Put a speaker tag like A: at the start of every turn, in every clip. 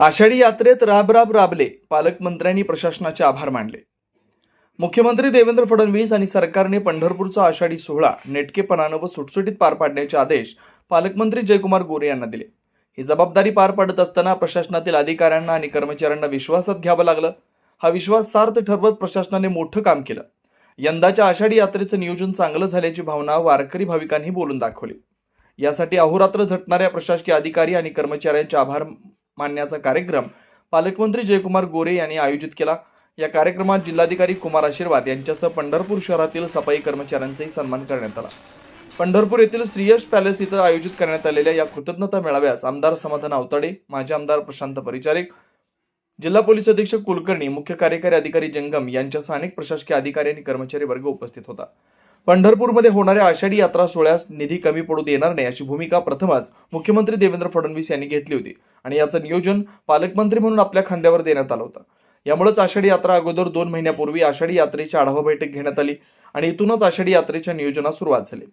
A: आषाढी यात्रेत राब राब राबले पालकमंत्र्यांनी प्रशासनाचे आभार मानले. मुख्यमंत्री देवेंद्र फडणवीस आणि सरकारने पंढरपूरचा आषाढी सोहळा नेटकेपणानं व सुटसुटीत पार पाडण्याचे आदेश पालकमंत्री जयकुमार गोरे यांना दिले. ही जबाबदारी पार पाडत असताना प्रशासनातील अधिकाऱ्यांना आणि कर्मचाऱ्यांना विश्वासात घ्यावं लागलं. हा विश्वास सार्थ ठरवत प्रशासनाने मोठं काम केलं. यंदाच्या आषाढी यात्रेचं नियोजन चांगलं झाल्याची भावना वारकरी भाविकांनी बोलून दाखवली. यासाठी अहोरात्र झटणाऱ्या प्रशासकीय अधिकारी आणि कर्मचाऱ्यांचे आभार मानण्याचा कार्यक्रम पालकमंत्री जयकुमार गोरे यांनी आयोजित केला. या कार्यक्रमात जिल्हाधिकारी कुमार आशीर्वाद यांच्यासह पंढरपूर शहरातील सफाई कर्मचाऱ्यांचाही सन्मान करण्यात आला. पंढरपूर येथील श्रीयश पॅलेस इथं आयोजित करण्यात आलेल्या या कृतज्ञता मेळाव्यास आमदार समाधान अवताडे माजी आमदार प्रशांत परिचारिक जिल्हा पोलीस अधीक्षक कुलकर्णी मुख्य कार्यकारी अधिकारी जंगम यांच्यासह अनेक प्रशासकीय अधिकारी आणि कर्मचारी वर्ग उपस्थित होता. पंढरपूरमध्ये होणाऱ्या आषाढी यात्रा सोहळ्यास निधी कमी पडू देणार नाही अशी भूमिका प्रथमच मुख्यमंत्री देवेंद्र फडणवीस यांनी घेतली होती. आणि याचं नियोजन पालकमंत्री म्हणून आपल्या खांद्यावर देण्यात आलं होतं. यामुळेच आषाढी यात्रा अगोदर दोन महिन्यापूर्वी आषाढी यात्रेची आढावा बैठक घेण्यात आली आणि इथूनच आषाढी यात्रेच्या नियोजनास सुरुवात झाली.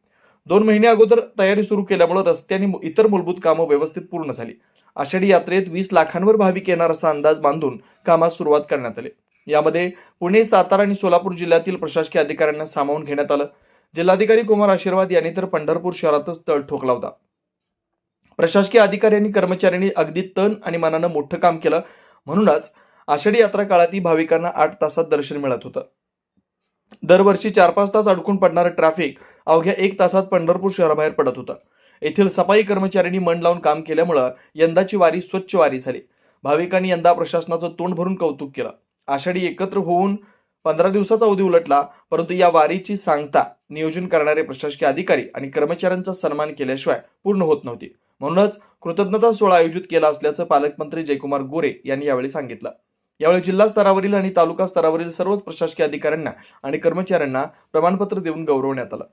A: दोन महिने अगोदर तयारी सुरू केल्यामुळे रस्ते आणि इतर मूलभूत कामं व्यवस्थित पूर्ण झाली. आषाढी यात्रेत वीस लाखांवर भाविक येणार असा अंदाज बांधून कामास सुरुवात करण्यात आली. यामध्ये पुणे सातारा आणि सोलापूर जिल्ह्यातील प्रशासकीय अधिकाऱ्यांना सामावून घेण्यात आलं. जिल्हाधिकारी कुमार आशीर्वाद यांनी तर पंढरपूर शहरातच तळ ठोकला होता. प्रशासकीय अधिकाऱ्यांनी कर्मचाऱ्यांनी अगदी तन आणि मनानं मोठं काम केलं. म्हणूनच आषाढी यात्रा काळातही भाविकांना आठ तासात दर्शन मिळत होतं. दरवर्षी चार पाच तास अडकून पडणारं ट्रॅफिक अवघ्या एक तासात पंढरपूर शहराबाहेर पडत होतं. येथील सफाई कर्मचाऱ्यांनी मन लावून काम केल्यामुळं यंदाची वारी स्वच्छ वारी झाली. भाविकांनी यंदा प्रशासनाचं तोंड भरून कौतुक केलं. आषाढी एकत्र होऊन पंधरा दिवसाचा अवधी उलटला परंतु या वारीची सांगता नियोजन करणारे प्रशासकीय अधिकारी आणि कर्मचाऱ्यांचा सन्मान केल्याशिवाय पूर्ण होत नव्हती. म्हणूनच कृतज्ञता सोहळा आयोजित केला असल्याचं पालकमंत्री जयकुमार गोरे यांनी यावेळी सांगितलं. यावेळी जिल्हा स्तरावरील आणि तालुका स्तरावरील सर्वच प्रशासकीय अधिकाऱ्यांना आणि कर्मचाऱ्यांना प्रमाणपत्र देऊन गौरवण्यात आलं.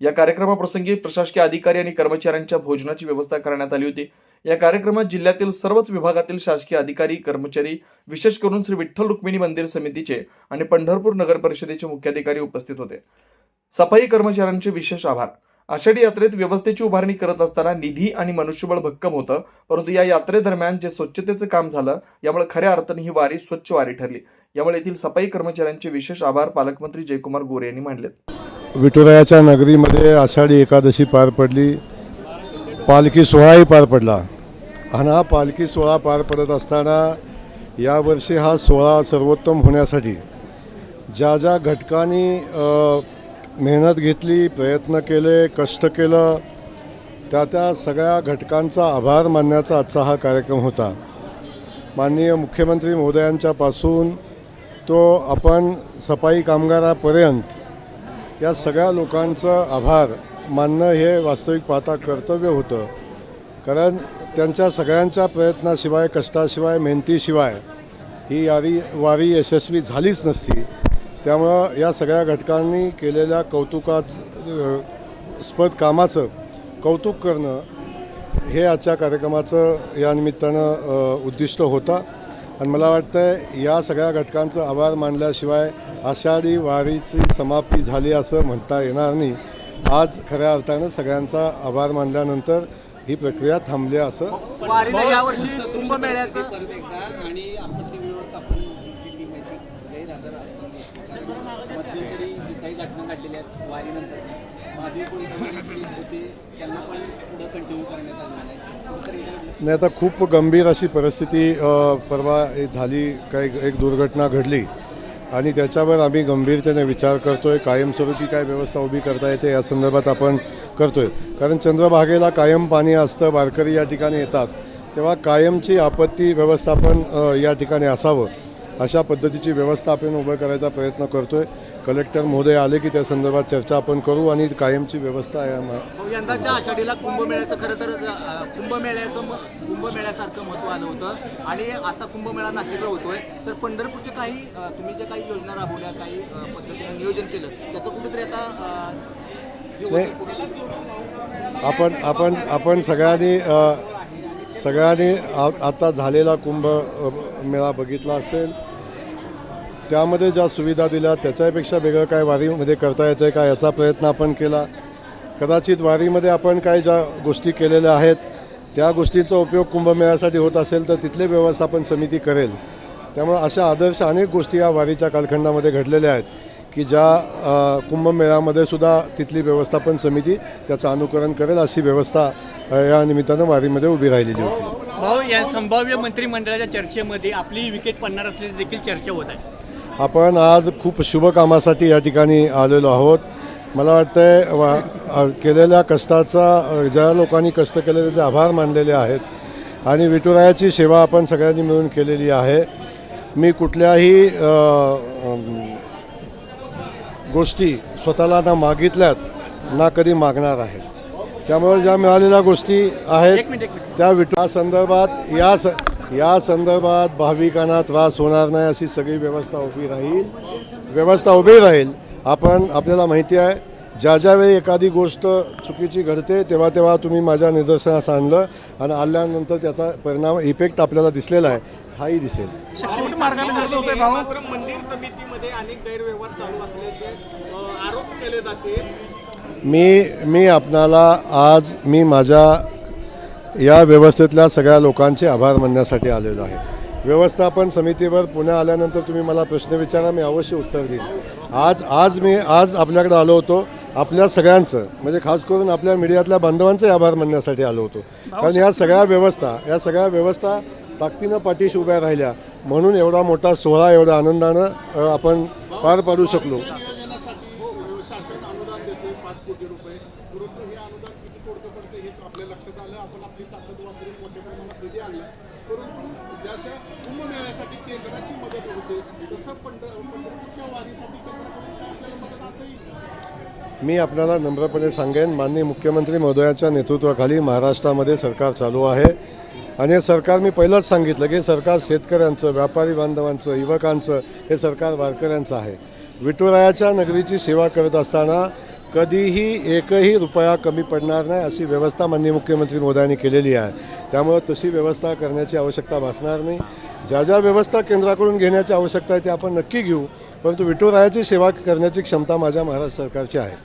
A: या कार्यक्रमाप्रसंगी प्रशासकीय अधिकारी आणि कर्मचाऱ्यांच्या भोजनाची व्यवस्था करण्यात आली होती. या कार्यक्रमात जिल्ह्यातील सर्वच विभागातील शासकीय अधिकारी कर्मचारी विशेष करून श्री विठ्ठल रुक्मिणी मंदिर समितीचे आणि पंढरपूर नगर परिषदेचे मुख्याधिकारी उपस्थित होते. सफाई कर्मचाऱ्यांचे विशेष आभार. आषाढी यात्रेत व्यवस्थेची उभारणी करत असताना निधी आणि मनुष्यबळ भक्कम होतं परंतु या यात्रेदरम्यान जे स्वच्छतेचं काम झालं यामुळे खऱ्या अर्थाने ही वारी स्वच्छ वारी ठरली. यामुळे येथील सफाई कर्मचाऱ्यांचे विशेष आभार पालकमंत्री जयकुमार गोरे यांनी मानले
B: विठुरायाच्या नगरीमध्ये आषाढी एकादशी पार पडली. पालखी सोहळाही पार पडला. आणि हा पालखी सोहळा पार पडत असताना यावर्षी हा सोहळा सर्वोत्तम होण्यासाठी ज्या ज्या घटकांनी मेहनत घेतली प्रयत्न केले कष्ट केलं. त्या त्या सगळ्या घटकांचा आभार मानण्याचा आजचा हा कार्यक्रम होता. माननीय मुख्यमंत्री महोदयांच्यापासून तो आपण सफाई कामगारापर्यंत या सगळ्या लोकांचं आभार मानणं हे वास्तविक पाहता कर्तव्य होतं. कारण त्यांच्या सगळ्यांच्या प्रयत्नाशिवाय कष्टाशिवाय मेहनतीशिवाय ही यारी वारी यशस्वी झालीच नसती. त्यामुळं या सगळ्या घटकांनी केलेल्या कौतुकाच स्पद कामाचं कौतुक करणं हे आजच्या कार्यक्रमाचं या निमित्तानं उद्दिष्ट होतं. आणि मला वाटतं या सगळ्या घटकांचं आभार मानल्याशिवाय आषाढी वारीची समाप्ती झाली असं म्हणता येणार नाही. आज खऱ्या अर्थानं सगळ्यांचा आभार मानल्यानंतर ही प्रक्रिया थांबली असं
C: वारीला यावर्षी कुंभमेळ्याचं
D: परत एकदा आणि आपत्ती व्यवस्थापनची टीम आहे ती गैरहजर असताना मध्यंतरी जी काही घटना घडलेल्या आहेत वारीनंतर. महादेव पोलिसांची होते त्यांना पण पुढं कंटिन्यू करण्यात आलेलं आहे.
B: नाही आता खूप गंभीर अशी परिस्थिती परवा झाली काही एक दुर्घटना घडली. आणि त्याच्यावर आम्ही गंभीरतेने विचार करतो आहे कायमस्वरूपी काय व्यवस्था उभी करता येते या संदर्भात आपण करतो आहे कारण चंद्रभागेला कायम पाणी असतं वारकरी या ठिकाणी येतात. तेव्हा कायमची आपत्ती व्यवस्थापन या ठिकाणी असावं. अशा पद्धतीची व्यवस्था आपण उभं करायचा प्रयत्न करतोय. कलेक्टर महोदय आले की त्या संदर्भात चर्चा आपण करू आणि कायमची व्यवस्था या मा-
C: हो, यंदाच्या आषाढीला कुंभमेळ्याचं खरं तर कुंभमेळ्याचं कुंभमेळ्यासारखं महत्त्व आलं होतं. आणि आता कुंभमेळा नाशिकला होतोय. तर पंढरपूरचे काही तुम्ही जे काही योजना राबवल्या काही पद्धतीने नियोजन केलं त्याचं कुठेतरी आता.
B: आपण आपण आपण सगळ्यांनी सगळ्यांनी आता झालेला कुंभ मेळा बघितला असेल. त्यामध्ये ज्या सुविधा दिल्या त्याच्यापेक्षा वेगळं काय वारीमध्ये करता येतं का याचा प्रयत्न आपण केला. कदाचित वारीमध्ये आपण काय ज्या गोष्टी केलेल्या आहेत त्या गोष्टींचा उपयोग कुंभमेळ्यासाठी होत असेल तर तिथले व्यवस्थापन समिती करेल. त्यामुळे अशा आदर्श अनेक गोष्टी या वारीच्या कालखंडामध्ये घडलेल्या आहेत की ज्या कुंभमेळ्यामध्ये सुद्धा तिथली व्यवस्थापन समिती त्याचं अनुकरण करेल अशी व्यवस्था या निमित्तानं वारीमध्ये उभी राहिलेली होती.
E: भाऊ या संभाव्य मंत्रिमंडळाच्या चर्चेमध्ये आपली विकेट पडणार असल्याची देखील चर्चा होत आहे.
B: आपण आज खूप शुभ कामासाठी या ठिकाणी आलेलो आहोत. मला वाटतंय वा केलेल्या कष्टाचा ज्या लोकांनी कष्ट केले त्याचे आभार मानलेले आहेत. आणि विठुरायाची सेवा आपण सगळ्यांनी मिळून केलेली आहे. मी कुठल्याही गोष्टी स्वतःला ना मागितल्यात ना कधी मागणार आहेत. त्यामुळे ज्या मिळालेल्या गोष्टी आहेत त्या विटा संदर्भात या स या संदर्भात भाविकांना त्रास होणार नाही अशी सगळी व्यवस्था उभी राहील. व्यवस्था उभी राहील. आपण आपल्याला माहिती आहे ज्या ज्यावेळी एखादी गोष्ट चुकीची घडते तेव्हा तेव्हा तुम्ही माझ्या निदर्शनास आणलं आणि आल्यानंतर त्याचा परिणाम इफेक्ट आपल्याला दिसलेला आहे हाही दिसेल.
D: मात्र मंदिर समितीमध्ये अनेक गैरव्यवहार चालू असल्याचे अ, आरोप केले जाते.
B: मी मी आपणाला आज मी माझ्या या व्यवस्थेतल्या सगळ्या लोकांचे आभार मानण्यासाठी आलेलो आहे. व्यवस्थापन समितीवर पुन्हा आल्यानंतर तुम्ही मला प्रश्न विचारा मी अवश्य उत्तर देईन. आज आज मी आज आपल्याकडे आलो होतो. आपल्या सगळ्यांचं म्हणजे खास करून आपल्या मीडियातल्या बांधवांचे आभार मानण्यासाठी आलो होतो. कारण या सगळ्या व्यवस्था या सगळ्या व्यवस्था ताकदीनं पाठीशी उभ्या राहिल्या. म्हणून एवढा मोठा सोहळा एवढ्या आनंदानं आपण पार पाडू शकलो
F: शासन अनुदान देते पाच कोटी रुपये परंतु हे अनुदान किती तोडकं पडते हे आपल्या लक्षात आलं आपण आपली ताकद वापरून मोठ्या प्रमाणात निधी आणला परंतु जशा कुंभमेळ्यासाठी केंद्राची मदत होते तसं पंढ पंढरपूरच्या वारीसाठी केंद्राकडून आपल्याला मदत आता येईल?
B: मी आपल्याला नम्रपणे सांगेन माननीय मुख्यमंत्री महोदयांच्या नेतृत्वाखाली महाराष्ट्रामध्ये सरकार चालू आहे. आणि हे सरकार मी पहिलंच सांगितलं की सरकार शेतकऱ्यांचं व्यापारी बांधवांचं युवकांचं हे सरकार वारकऱ्यांचं आहे. विठुरायाच्या नगरीची सेवा करत असताना कधीही एकही रुपया कमी पडणार नाही अशी व्यवस्था माननीय मुख्यमंत्री मोदयांनी केलेली आहे. त्यामुळं तशी व्यवस्था करण्याची आवश्यकता भासणार नाही. ज्या ज्या व्यवस्था केंद्राकडून घेण्याची आवश्यकता आहे ते आपण नक्की घेऊ. परंतु विठुरायाची सेवा करण्याची क्षमता माझ्या महाराष्ट्र सरकारची आहे.